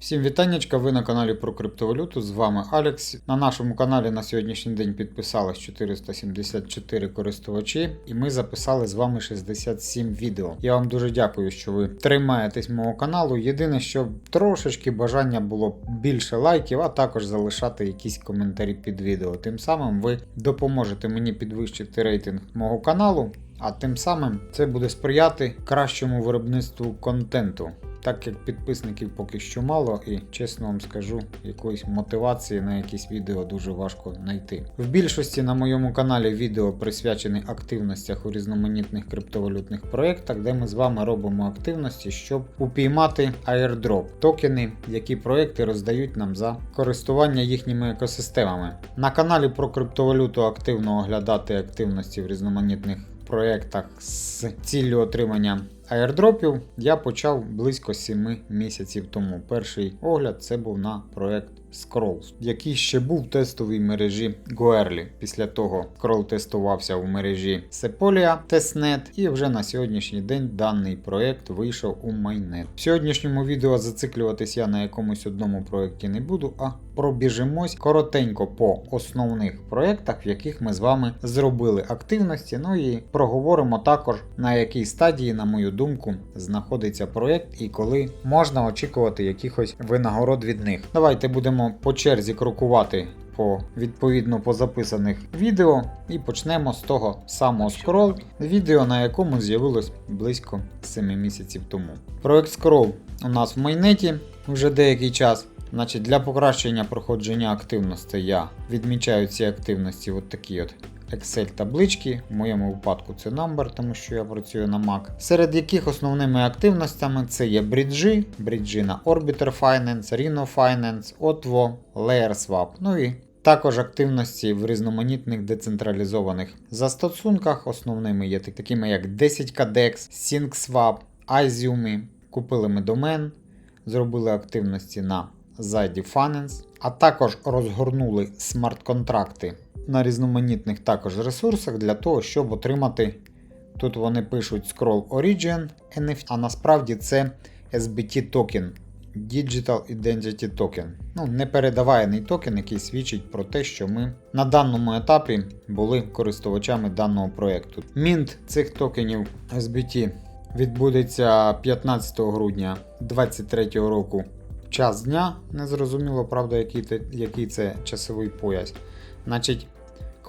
Всім вітаннячка, ви на каналі про криптовалюту. З вами Алекс. На нашому каналі на сьогоднішній день підписалось 474 користувачі, і ми записали з вами 67 відео. Я вам дуже дякую, що ви тримаєтесь мого каналу. Єдине, що трошечки бажання було більше лайків, а також залишати якісь коментарі під відео. Тим самим ви допоможете мені підвищити рейтинг мого каналу. А тим самим це буде сприяти кращому виробництву контенту. Так як підписників поки що мало, і чесно вам скажу, якоїсь мотивації на якісь відео дуже важко знайти. В більшості на моєму каналі відео присвячені активностях у різноманітних криптовалютних проєктах, де ми з вами робимо активності, щоб упіймати airdrop токени, які проекти роздають нам за користування їхніми екосистемами. На каналі про криптовалюту активно оглядати активності в різноманітних проєктах з ціллю отримання аірдропів я почав близько 7 місяців тому. Перший огляд це був на проєкт Scrolls, який ще був в тестовій мережі Goerli. Після того Scroll тестувався в мережі Sepolia Testnet, і вже на сьогоднішній день даний проєкт вийшов у майнет. В сьогоднішньому відео зациклюватись я на якомусь одному проєкті не буду, а пробіжимось коротенько по основних проєктах, в яких ми з вами зробили активності. Ну і проговоримо також на якій стадії, на мою думку, знаходиться проєкт і коли можна очікувати якихось винагород від них. Давайте будемо по черзі крокувати по відповідно по записаних відео і почнемо з того самого Scroll, відео на якому з'явилось близько 7 місяців тому. Проект Scroll у нас в майнеті вже деякий час. Значить, Для покращення проходження активності я відмічаю ці активності от такі от Excel-таблички. В моєму випадку це number, тому що я працюю на Mac. Серед яких основними активностями це є бріджі, бріджі на Orbiter Finance, Rhino Finance, OTVO, LayerSwap. Ну і також активності в різноманітних децентралізованих застосунках. Основними є такими як 10KDEX, SyncSwap, Izium. Купили ми домен, зробили активності на Zайді Finance, а також розгорнули смарт-контракти на різноманітних також ресурсах для того, щоб отримати. Тут вони пишуть Scroll Origin NFT, а насправді це SBT токен. Digital Identity Token. Ну, непередаваєний токен, який свідчить про те, що ми на даному етапі були користувачами даного проєкту. Мінт цих токенів SBT відбудеться 15 грудня 2023 року. Час дня, незрозуміло, правда, який, який це часовий пояс. Значить,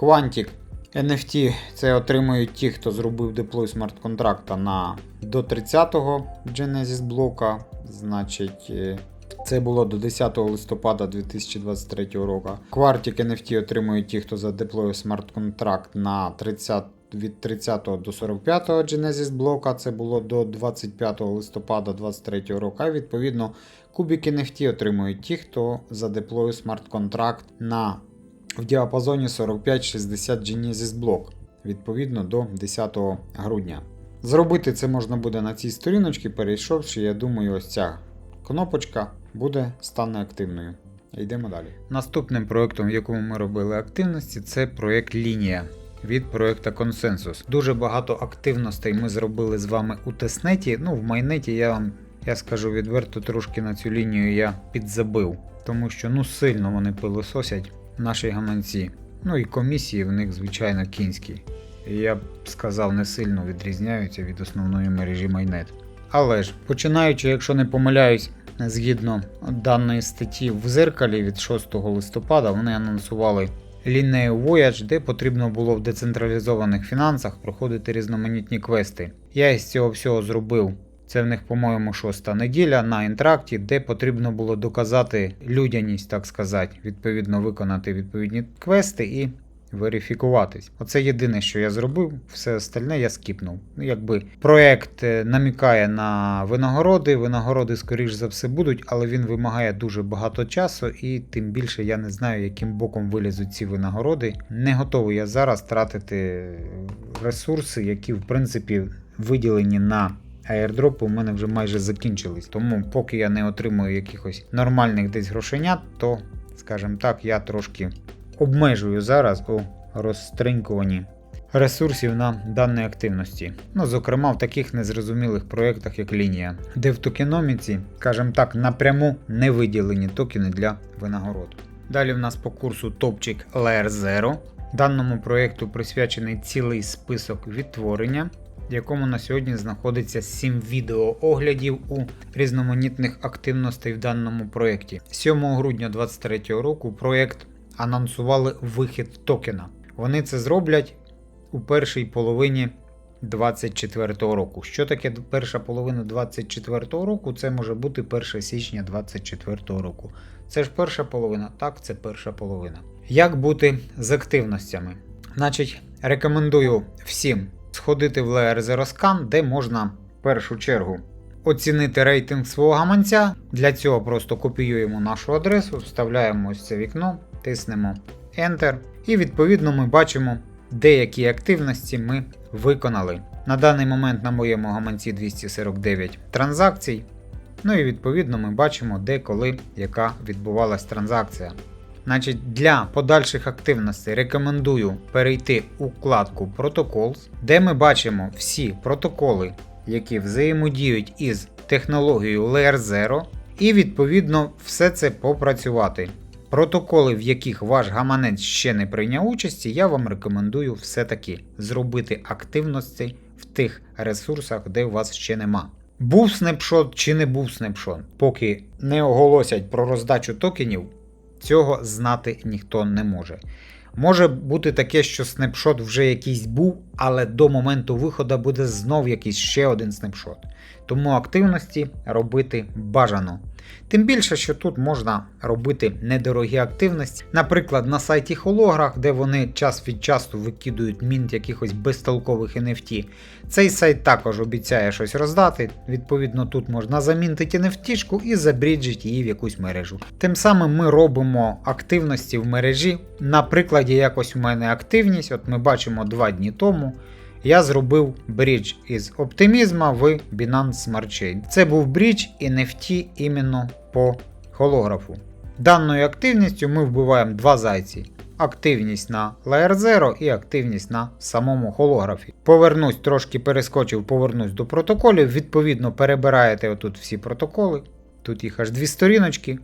Quantic NFT це отримують ті, хто зробив деплой смарт-контракта на до 30-го Genesis блока. Значить, е, це було до 10 листопада 2023 року. Quartic NFT отримують ті, хто задеплоїв смарт-контракт на 30 від 30 до 45 Genesis блока. Це було до 25 листопада 2023 року. А відповідно, Кубік NFT отримують ті, хто задеплоїв смарт-контракт на в діапазоні 45-60 Genesis блок відповідно до 10 грудня. Зробити це можна буде на цій сторіночці, перейшовши, я думаю, ось ця кнопочка буде стане активною. Йдемо далі. Наступним проєктом, в якому ми робили активності, це проєкт Лінія від проєкту Консенсус. Дуже багато активностей ми зробили з вами у тестнеті. Ну, в майнеті я вам я скажу відверто, трошки на цю лінію я підзабив, тому що ну сильно вони пилососять наші гаманці. Ну і комісії в них, звичайно, кінські. Я б сказав, не сильно відрізняються від основної мережі майнет. Але ж, починаючи, якщо не помиляюсь, згідно даної статті в зеркалі від 6 листопада, вони анонсували лінею Voyage, де потрібно було в децентралізованих фінансах проходити різноманітні квести. Я із цього всього зробив. Це в них, по-моєму, шоста неділя на інтракті, де потрібно було доказати людяність, так сказати, відповідно виконати відповідні квести і верифікуватись. Оце єдине, що я зробив, все остальне я скіпнув. Ну, якби проект намікає на винагороди. Винагороди, скоріш за все, будуть, але він вимагає дуже багато часу, і тим більше я не знаю, яким боком вилізуть ці винагороди. Не готовий я зараз тратити ресурси, які в принципі виділені на. Аірдропи у мене вже майже закінчились. Тому, поки я не отримую якихось нормальних десь грошенят, то, скажімо так, я трошки обмежую зараз у розтринькуванні ресурсів на даній активності. Ну, зокрема, в таких незрозумілих проєктах, як лінія, де в токеноміці, скажімо так, напряму не виділені токени для винагород. Далі в нас по курсу топчик Layer Zero. Даному проєкту присвячений цілий список відтворення, в якому на сьогодні знаходиться 7 відеооглядів у різноманітних активностей в даному проєкті. 7 грудня 2023 року проєкт анонсували вихід токена. Вони це зроблять у першій половині 2024 року. Що таке перша половина 2024 року? Це може бути 1 січня 2024 року. Це ж перша половина, так, це перша половина. Як бути з активностями? Значить, рекомендую всім сходити в Layer Zero Scan, де можна в першу чергу оцінити рейтинг свого гаманця. Для цього просто копіюємо нашу адресу, вставляємо ось це вікно, тиснемо Enter, і відповідно ми бачимо, деякі активності ми виконали. На даний момент на моєму гаманці 249 транзакцій. Ну і відповідно ми бачимо, де, коли, яка відбувалась транзакція. Значить, для подальших активностей рекомендую перейти у вкладку Protocols, де ми бачимо всі протоколи, які взаємодіють із технологією Layer Zero, і відповідно все це попрацювати. Протоколи, в яких ваш гаманець ще не прийняв участі, я вам рекомендую все-таки зробити активності в тих ресурсах, де у вас ще нема. Був снапшот чи не був снапшот, поки не оголосять про роздачу токенів, цього знати ніхто не може. Може бути таке, що снапшот вже якийсь був, але до моменту виходу буде знов якийсь ще один снапшот. Тому активності робити бажано. Тим більше, що тут можна робити недорогі активності, наприклад, на сайті Holograph, де вони час від часу викидують мінт якихось безтолкових NFT. Цей сайт також обіцяє щось роздати. Відповідно, тут можна замінтити NFT і забріджити її в якусь мережу. Тим самим ми робимо активності в мережі. На прикладі, якось у мене активність, от ми бачимо 2 дні тому. Я зробив брідж із оптимізма в Binance Smart Chain. Це був брідж NFT іменно по холографу. Даною активністю ми вбиваємо два зайці. Активність на Layer Zero і активність на самому холографі. Повернусь, трошки перескочив, повернусь до протоколів. Відповідно, перебираєте отут всі протоколи. Тут їх аж дві сторіночки.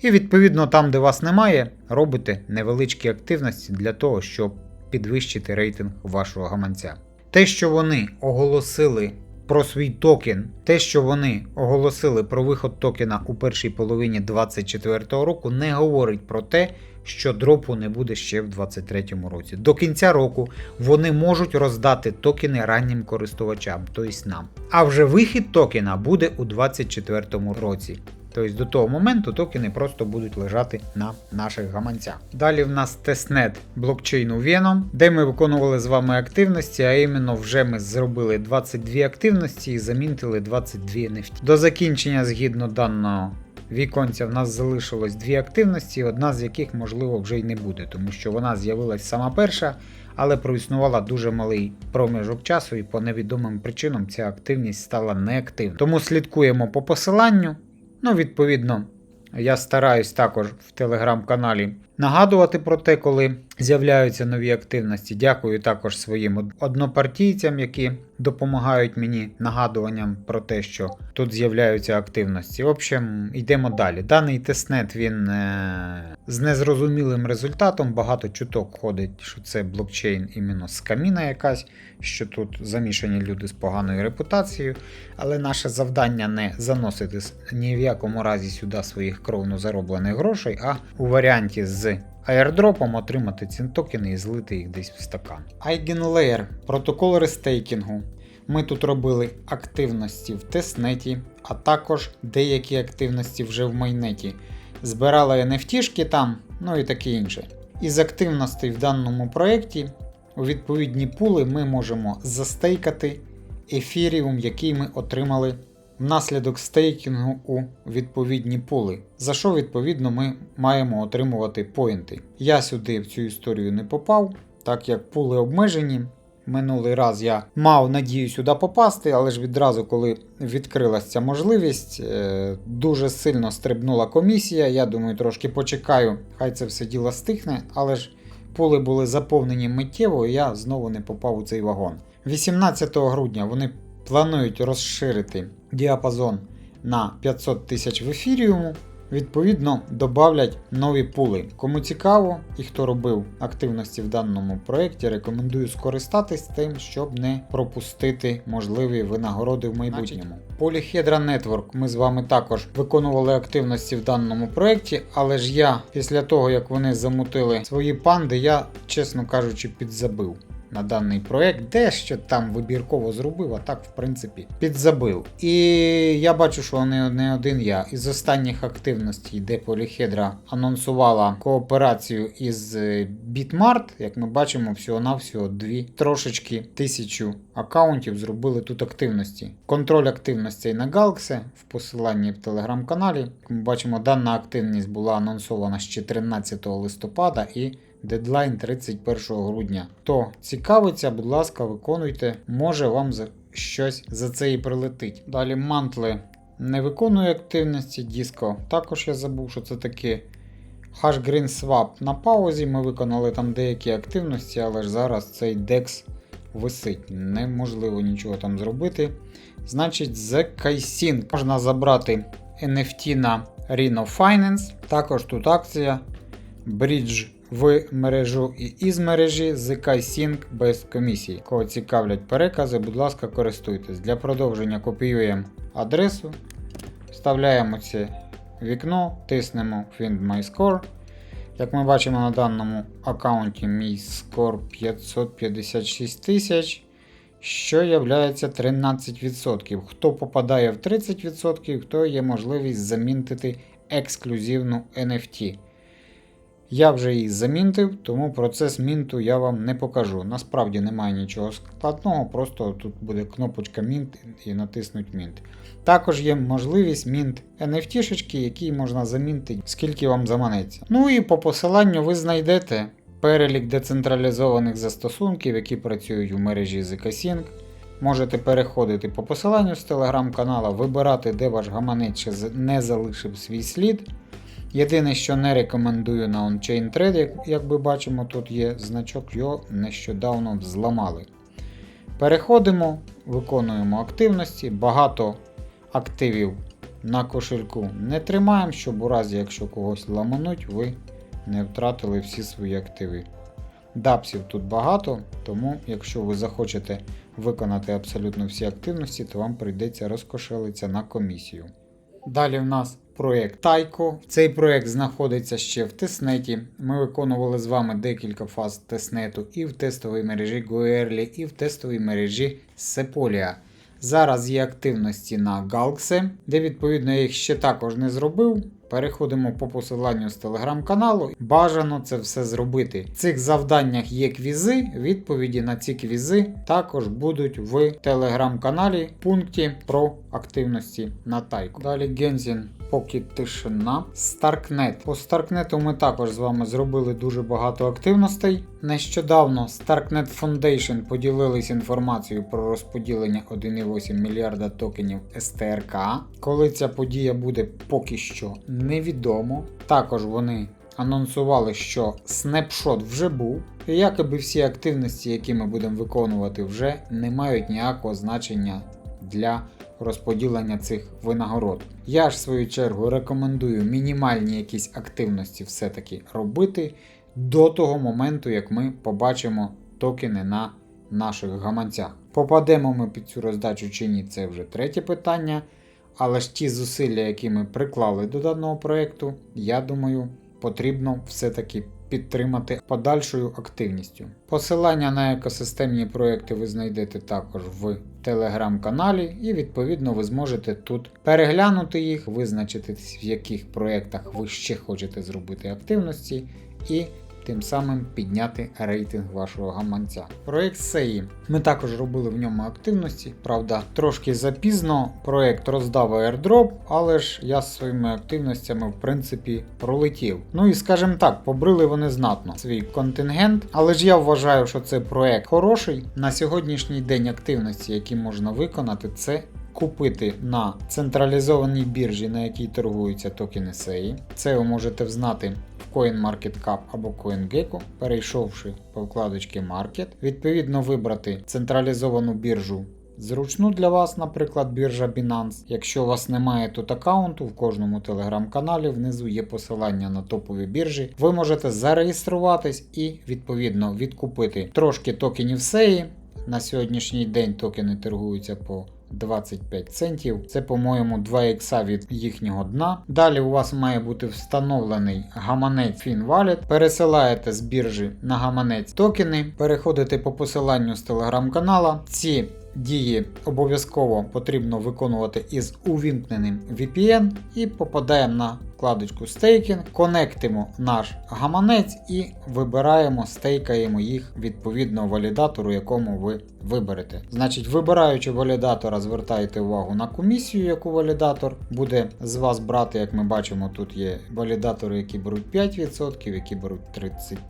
І відповідно там, де вас немає, робите невеличкі активності для того, щоб підвищити рейтинг вашого гаманця. Те, що вони оголосили про свій токен, те, що вони оголосили про виход токена у першій половині 2024 року, не говорить про те, що дропу не буде ще в 2023 році. До кінця року вони можуть роздати токени раннім користувачам, тобто нам. А вже вихід токена буде у 2024 році. Тобто до того моменту токени просто будуть лежати на наших гаманцях. Далі в нас тестнет блокчейну Venom, де ми виконували з вами активності, а іменно вже ми зробили 22 активності і замінтили 22 NFT. До закінчення згідно даного. Віконця в нас залишилось дві активності, одна з яких, можливо, вже й не буде, тому що вона з'явилась сама перша, але проіснувала дуже малий проміжок часу, і по невідомим причинам ця активність стала неактивною. Тому слідкуємо по посиланню. Ну, відповідно, я стараюсь також в телеграм-каналі нагадувати про те, коли з'являються нові активності. Дякую також своїм однопартійцям, які допомагають мені нагадуванням про те, що тут з'являються активності. В общем, йдемо далі. Даний тестнет він е з незрозумілим результатом. Багато чуток ходить, що це блокчейн іменно з каміна якась, що тут замішані люди з поганою репутацією. Але наше завдання не заносити ні в якому разі сюди своїх кровно зароблених грошей, а у варіанті з аірдропом отримати ці токени і злити їх десь в стакан. EigenLayer – протокол рестейкінгу. Ми тут робили активності в тестнеті, а також деякі активності вже в майнеті. Збирали NFT там, ну і таке інше. Із активностей в даному проєкті у відповідні пули ми можемо застейкати ефіріум, який ми отримали внаслідок стейкінгу у відповідні пули, за що відповідно ми маємо отримувати поінти. Я сюди в цю історію не попав, так як пули обмежені. Минулий раз я мав надію сюди попасти, але ж відразу, коли відкрилася ця можливість, е, дуже сильно стрибнула комісія. Я думаю, трошки почекаю, хай це все діло стихне, але ж пули були заповнені миттєво, і я знову не попав у цей вагон. 18 грудня вони планують розширити діапазон на 500 тисяч в ефіріуму. Відповідно, додавлять нові пули. Кому цікаво і хто робив активності в даному проєкті, рекомендую скористатись тим, щоб не пропустити можливі винагороди в майбутньому. Polyhedra Network ми з вами також виконували активності в даному проєкті, але ж я після того, як вони замутили свої панди, я, чесно кажучи, підзабив на даний проект, дещо там вибірково зробив, а так, в принципі, підзабив. І я бачу, що не, не один я. Із останніх активностей, де Polyhedra анонсувала кооперацію із е, Bitmart, як ми бачимо, всього-навсього дві трошечки тисячу аккаунтів зробили тут активності. Контроль активностей на Galaxy в посиланні в телеграм-каналі. Ми бачимо, дана активність була анонсована ще 13 листопада і дедлайн 31 грудня. Хто цікавиться, будь ласка, виконуйте, може вам щось за це і прилетить. Далі мантли не виконує активності, диско. Також я забув, що це таке. Hash Green Swap на паузі. Ми виконали там деякі активності, але ж зараз цей DEX висить. Неможливо нічого там зробити. Значить, The Kaising можна забрати NFT на Reno Finance. Також тут акція Bridge в мережу і із мережі Kaising без комісії. Кого цікавлять перекази, будь ласка, користуйтесь. Для продовження копіюємо адресу, вставляємо це вікно, тиснемо Find My Score. Як ми бачимо на даному аккаунті, мій скор 556 тисяч, що є 13%. Хто попадає в 30%, то є можливість замінтити ексклюзивну NFT. Я вже її замінтив, тому процес мінту я вам не покажу. Насправді немає нічого складного, просто тут буде кнопочка Мінт і натиснуть Мінт. Також є можливість мінт NFT, які можна замінтити, скільки вам заманеться. Ну і по посиланню ви знайдете перелік децентралізованих застосунків, які працюють в мережі ZK-Sync. Можете переходити по посиланню з телеграм-канала, вибирати, де ваш гаманець ще не залишив свій слід. Єдине, що не рекомендую на Trade, як, як ми бачимо, тут є значок, його нещодавно взламали. Переходимо, виконуємо активності. Багато активів на кошельку не тримаємо, щоб у разі, якщо когось ламануть, ви не втратили всі свої активи. Дапсів тут багато, тому якщо ви захочете виконати абсолютно всі активності, то вам прийдеться розкошелитися на комісію. Далі в нас проєкт Тайко. Цей проєкт знаходиться ще в тестнеті. Ми виконували з вами декілька фаз тестнету і в тестовій мережі Goerli, і в тестовій мережі Sepolia. Зараз є активності на Galxe, де відповідно я їх ще також не зробив. Переходимо по посиланню з телеграм-каналу. Бажано це все зробити. В цих завданнях є квізи. Відповіді на ці квізи також будуть в телеграм-каналі в пункті про активності на тайку. Далі Гензін. Поки тишина. Starknet. По Starknet ми також з вами зробили дуже багато активностей. Нещодавно Starknet Foundation поділились інформацією про розподілення 1,8 мільярда токенів СТРК. Коли ця подія буде поки що невідомо. Також вони анонсували, що снапшот вже був, і якоби всі активності, які ми будемо виконувати, вже не мають ніякого значення для розподілення цих винагород. Я ж в свою чергу рекомендую мінімальні якісь активності все-таки робити до того моменту, як ми побачимо токени на наших гаманцях. Попадемо ми під цю роздачу чи ні, це вже третє питання. Але ж ті зусилля, які ми приклали до даного проєкту, я думаю, потрібно все-таки підтримати подальшою активністю. Посилання на екосистемні проекти ви знайдете також в телеграм-каналі, і відповідно ви зможете тут переглянути їх, визначити, в яких проєктах ви ще хочете зробити активності, і тим самим підняти рейтинг вашого гаманця. Проєкт SEI. Ми також робили в ньому активності, правда, трошки запізно проєкт роздав airdrop, але ж я з своїми активностями в принципі пролетів. Ну і скажімо так, побрили вони знатно свій контингент, але ж я вважаю, що це проєкт хороший. На сьогоднішній день активності, які можна виконати, це купити на централізованій біржі, на якій торгуються токени SEI. Це ви можете взнати CoinMarketCap або CoinGecko, перейшовши по вкладочці Market, відповідно вибрати централізовану біржу. Зручну для вас, наприклад, біржа Binance. Якщо у вас немає тут аккаунту, в кожному телеграм-каналі внизу є посилання на топові біржі. Ви можете зареєструватись і відповідно відкупити трошки токенів SEI. На сьогоднішній день токени торгуються по 25 центів. Це, по-моєму, 2 ікса від їхнього дна. Далі у вас має бути встановлений гаманець FinWallet. Пересилаєте з біржі на гаманець токени, переходите по посиланню з телеграм-канала. Ці дії обов'язково потрібно виконувати із увімкненим VPN і попадаємо на вкладочку стейкінг, конектимо наш гаманець і вибираємо, стейкаємо їх відповідно валідатору, якому ви виберете. Значить, вибираючи валідатора, звертайте увагу на комісію, яку валідатор буде з вас брати. Як ми бачимо, тут є валідатори, які беруть 5%, які беруть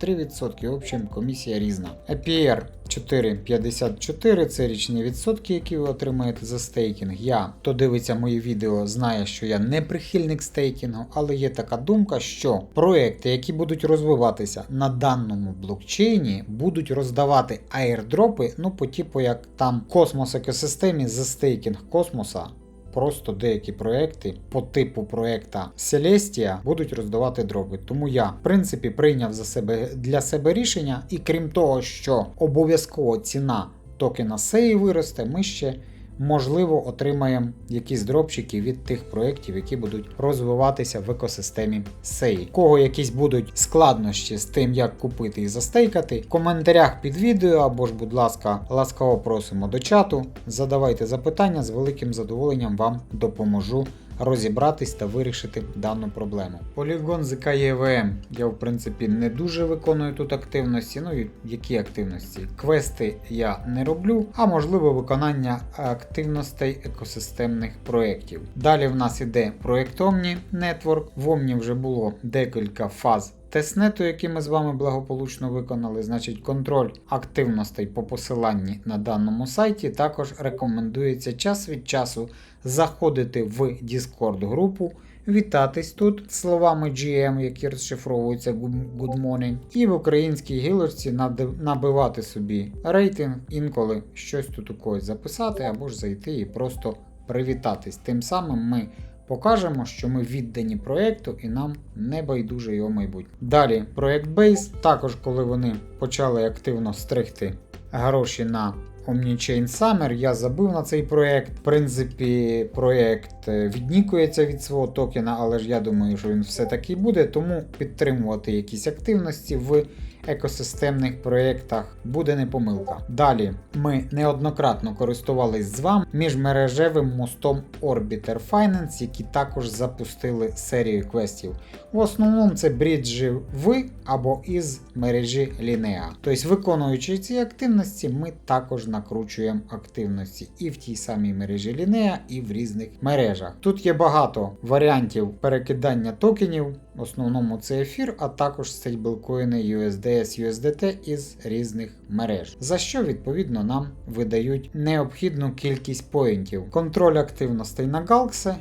33%. В общем, комісія різна. APR 4,54 це річні відсотки, які ви отримаєте за стейкінг. Я, хто дивиться мої відео, знає, що я не прихильник стейкінгу, але є така думка, що проекти, які будуть розвиватися на даному блокчейні, будуть роздавати аірдропи, ну по типу як там космос екосистемі за стейкінг космоса. Просто деякі проекти по типу проекта Celestia будуть роздавати дропи. Тому я, в принципі, прийняв за себе для себе рішення, і крім того, що обов'язково ціна токена SEI виросте, ми ще можливо отримаємо якісь дропчики від тих проєктів, які будуть розвиватися в екосистемі SEI. Кого якісь будуть складнощі з тим, як купити і застейкати, в коментарях під відео або ж, будь ласка, ласкаво просимо до чату. Задавайте запитання, з великим задоволенням вам допоможу розібратись та вирішити дану проблему. Полігон ЗК ЄВМ. Я, в принципі, не дуже виконую тут активності. Ну і які активності? Квести я не роблю, а можливо виконання активностей екосистемних проєктів. Далі в нас іде проєкт Omni Network. В Omni вже було декілька фаз. Тестнету, який ми з вами благополучно виконали, значить контроль активностей по посиланні на даному сайті, також рекомендується час від часу заходити в Discord групу, вітатись тут словами GM, які розшифровуються Good Morning, і в українській гілочці набивати собі рейтинг, інколи щось тут у когось записати або ж зайти і просто привітатись. Тим самим ми покажемо, що ми віддані проєкту і нам не байдуже його майбутнє. Далі проєкт Base, також коли вони почали активно стригти гроші на Omnichain Summer, я забив на цей проєкт. В принципі, проєкт е, віднікується від свого токена, але ж я думаю, що він все-таки буде, тому підтримувати якісь активності в екосистемних проєктах буде не помилка. Далі ми неоднократно користувались з вами міжмережевим мостом Orbiter Finance, які також запустили серію квестів. В основному це бріджі в або із мережі Linea. Тобто, виконуючи ці активності, ми також накручуємо активності і в тій самій мережі Linea, і в різних мережах. Тут є багато варіантів перекидання токенів. В основному це ефір, а також стейблкоїни USDS, USDT із різних мереж, за що відповідно нам видають необхідну кількість поінтів. Контроль активностей на Галксе.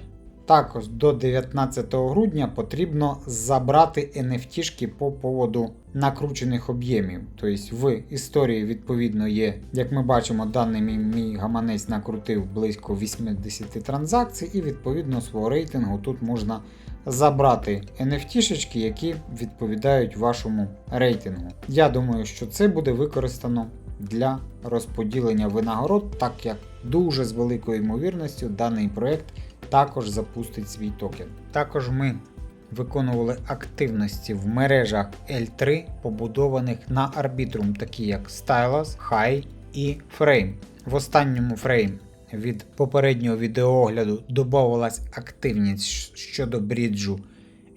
Також до 19 грудня потрібно забрати NFT-шки по поводу накручених об'ємів. Тобто в історії відповідно є, як ми бачимо, даний мій гаманець накрутив близько 80 транзакцій, і відповідно свого рейтингу тут можна забрати NFT-шечки, які відповідають вашому рейтингу. Я думаю, що це буде використано для розподілення винагород, так як дуже з великою ймовірністю даний проект також запустить свій токен. Також ми виконували активності в мережах L3, побудованих на Arbitrum, такі як Stylus, High і Frame. В останньому Frame від попереднього відеоогляду додавалась активність щодо бріджу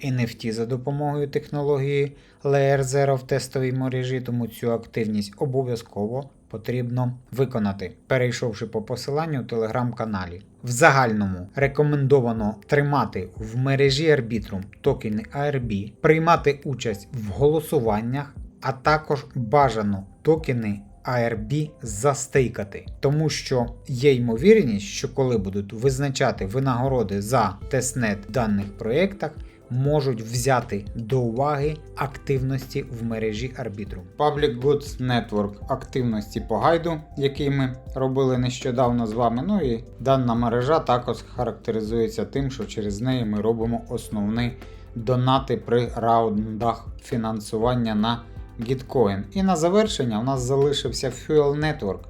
NFT за допомогою технології Layer 0 в тестовій мережі, тому цю активність обов'язково потрібно виконати, перейшовши по посиланню у телеграм-каналі. В загальному рекомендовано тримати в мережі Arbitrum токени ARB, приймати участь в голосуваннях, а також бажано токени ARB застейкати, тому що є ймовірність, що коли будуть визначати винагороди за тестнет в даних проєктах, можуть взяти до уваги активності в мережі Arbitrum. Public Goods Network активності по гайду, який ми робили нещодавно з вами. Ну і дана мережа також характеризується тим, що через неї ми робимо основні донати при раундах фінансування на Gitcoin. І на завершення у нас залишився Fuel Network.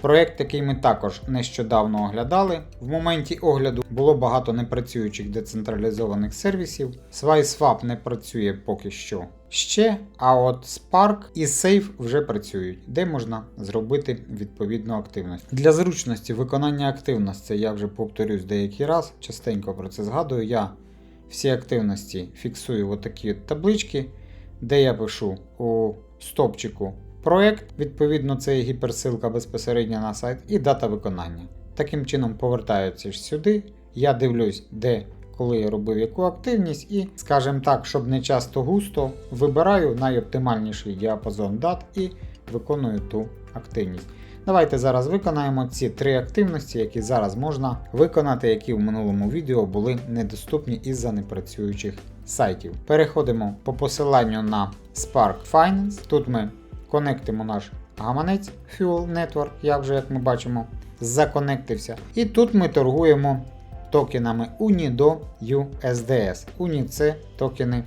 Проєкт, який ми також нещодавно оглядали. В моменті огляду було багато непрацюючих децентралізованих сервісів. SwiSwap не працює поки що ще, а от Spark і Safe вже працюють, де можна зробити відповідну активність. Для зручності виконання активності я вже повторюсь деякий раз, частенько про це згадую. Я всі активності фіксую в отакі таблички, де я пишу у стопчику проект, відповідно, це є гіперсилка безпосередньо на сайт, і дата виконання. Таким чином повертаються сюди. Я дивлюсь, де коли я робив яку активність, і, скажімо так, щоб не часто густо, вибираю найоптимальніший діапазон дат і виконую ту активність. Давайте зараз виконаємо ці три активності, які зараз можна виконати, які в минулому відео були недоступні із-за непрацюючих сайтів. Переходимо по посиланню на Spark Finance. Тут ми конектимо наш гаманець Fuel Network, я вже, як ми бачимо, законектився. І тут ми торгуємо токенами UNI до USDS. UNI це токени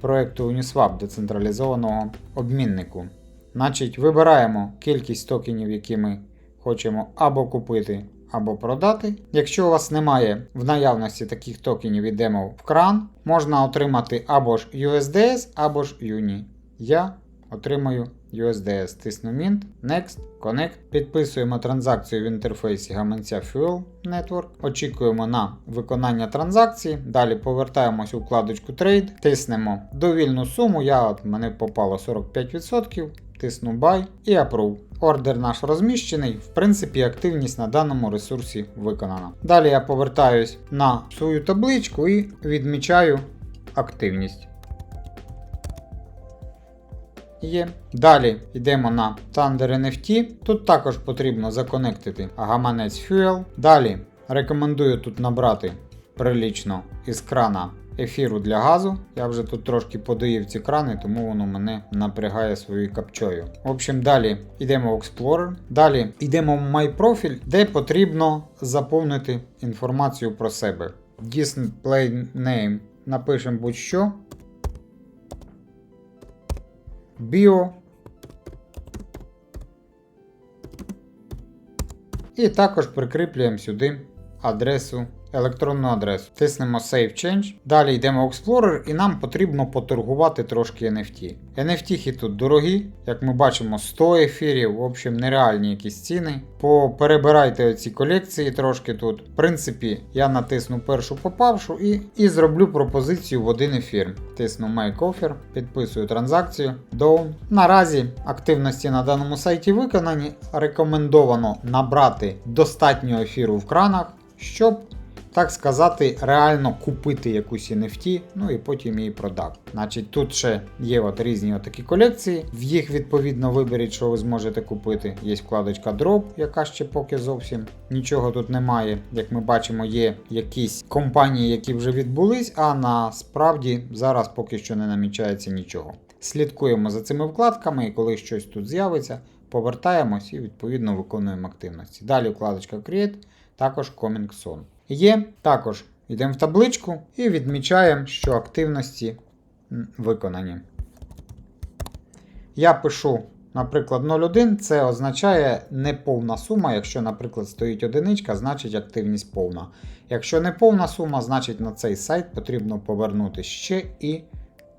проекту Uniswap децентралізованого обміннику. Значить, вибираємо кількість токенів, які ми хочемо або купити, або продати. Якщо у вас немає в наявності таких токенів, йдемо в кран, можна отримати або ж USDS, або ж UNI. Я отримаю USDS. Тисну Mint, Next, Connect. Підписуємо транзакцію в інтерфейсі гаманця Fuel Network. Очікуємо на виконання транзакції. Далі повертаємось у вкладочку Trade, тиснемо довільну суму. Я от мене попало 45%. Тисну Buy і Approve. Ордер наш розміщений, в принципі, активність на даному ресурсі виконана. Далі я повертаюсь на свою табличку і відмічаю активність. Є. Далі йдемо на Thunder NFT. Тут також потрібно законектити гаманець Fuel. Далі рекомендую тут набрати прилічно із крана ефіру для газу. Я вже тут трошки подоїв ці крани, тому воно мене напрягає своєю капчою. В общем, далі йдемо в Explorer. Далі йдемо в My де потрібно заповнити інформацію про себе. Display name напишемо будь-що. Біо. І також прикріплюємо сюди адресу, електронну адресу. Тиснемо Save Change. Далі йдемо в Explorer і нам потрібно поторгувати трошки NFT. NFT тут дорогі, як ми бачимо, 100 ефірів, в общем, нереальні якісь ціни. Поперебирайте оці колекції трошки тут. В принципі, я натисну першу попавшу і, і зроблю пропозицію в один ефір. Тисну Make Offer, підписую транзакцію. Down. Наразі активності на даному сайті виконані. Рекомендовано набрати достатньо ефіру в кранах, щоб так сказати, реально купити якусь NFT, ну і потім її продати. Значить, тут ще є от різні такі колекції. В їх відповідно виберіть, що ви зможете купити. Є вкладочка Drop, яка ще поки зовсім нічого тут немає. Як ми бачимо, є якісь компанії, які вже відбулись, а насправді зараз поки що не намічається нічого. Слідкуємо за цими вкладками, і коли щось тут з'явиться, повертаємось і відповідно виконуємо активності. Далі вкладочка Create, також Coming Soon. Є. Також йдемо в табличку і відмічаємо, що активності виконані. Я пишу, наприклад, 0,1, це означає неповна сума. Якщо, наприклад, стоїть одиничка, значить активність повна. Якщо не повна сума, значить на цей сайт потрібно повернути ще і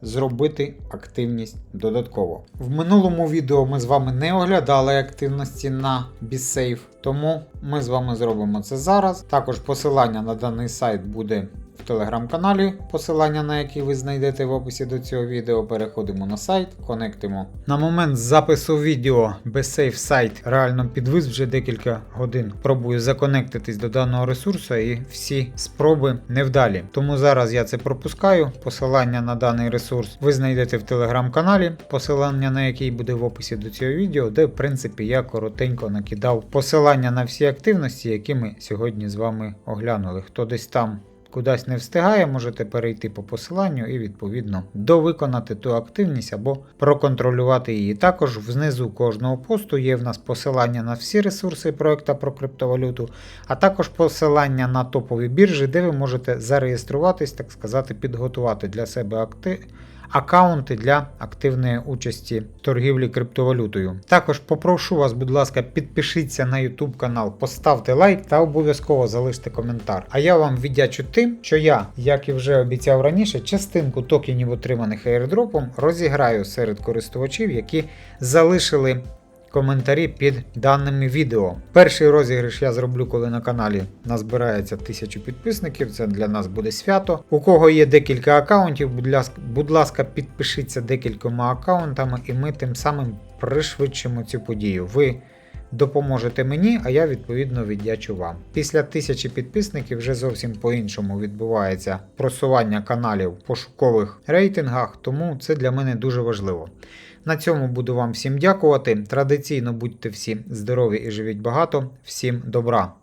зробити активність додатково. В минулому відео ми з вами не оглядали активності на BSafe, тому ми з вами зробимо це зараз. Також посилання на даний сайт буде в телеграм-каналі, посилання на який ви знайдете в описі до цього відео. Переходимо на сайт, конектимо. На момент запису відео BitSafe сайт реально підвис вже декілька годин. Пробую законектитись до даного ресурсу і всі спроби невдалі. Тому зараз я це пропускаю. Посилання на даний ресурс ви знайдете в телеграм-каналі, посилання на який буде в описі до цього відео, де в принципі я коротенько накидав посилання на всі активності, які ми сьогодні з вами оглянули. Хто десь там кудись не встигає, можете перейти по посиланню і відповідно довиконати ту активність або проконтролювати її. Також внизу кожного посту є в нас посилання на всі ресурси проекту про криптовалюту, а також посилання на топові біржі, де ви можете зареєструватись, так сказати, підготувати для себе акти... аккаунти для активної участі в торгівлі криптовалютою. Також попрошу вас, будь ласка, підпишіться на YouTube канал, поставте лайк та обов'язково залиште коментар. А я вам віддячу тим, що я, як і вже обіцяв раніше, частинку токенів, отриманих airdropом, розіграю серед користувачів, які залишили коментарі під даними відео. Перший розіграш я зроблю, коли на каналі назбирається тисячу підписників. Це для нас буде свято. У кого є декілька аккаунтів, будь ласка, будь ласка, підпишіться декількома аккаунтами, і ми тим самим пришвидшимо цю подію. Ви допоможете мені, а я відповідно віддячу вам. Після тисячі підписників вже зовсім по-іншому відбувається просування каналів в пошукових рейтингах, тому це для мене дуже важливо. На цьому буду вам всім дякувати. Традиційно будьте всі здорові і живіть багато. Всім добра!